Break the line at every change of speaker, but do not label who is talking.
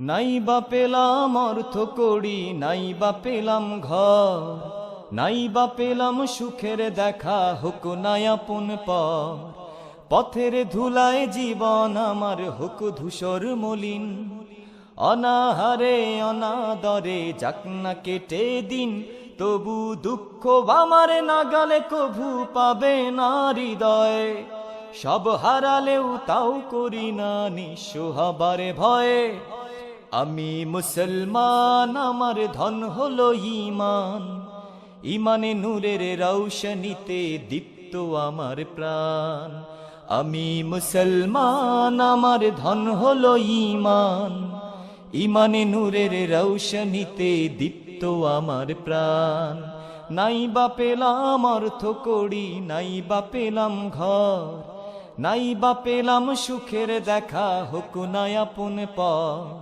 নাই বা পেলাম অর্থ করি, নাই বা পেলাম ঘর, নাই বা পেলাম সুখের দেখা, হোক নাই আপন পথের ধুলায় জীবন আমার, হোক ধূসর মলিন। অনাহারে, অনাদরে, যাক না কেটে দিন, তবু দুঃখ আমার নাগালে কভু পাবে না হৃদয়। সব হারালেও তাও করি না, নিঃস্ব হবারে ভয়ে। আমি মুসলমান, আমার ধন হলো ইমান ইমানে নূরের রৌশনীতে দীপ্ত আমার প্রাণ। আমি মুসলমান, আমার ধন হলো ইমান ইমানে নূরের রৌশনীতে দীপ্ত আমার প্রাণ। নাই বা পেলাম অর্থ করি নাই বা পেলাম ঘর। নাই বা পেলাম সুখের দেখা, হোক নাই আপন পর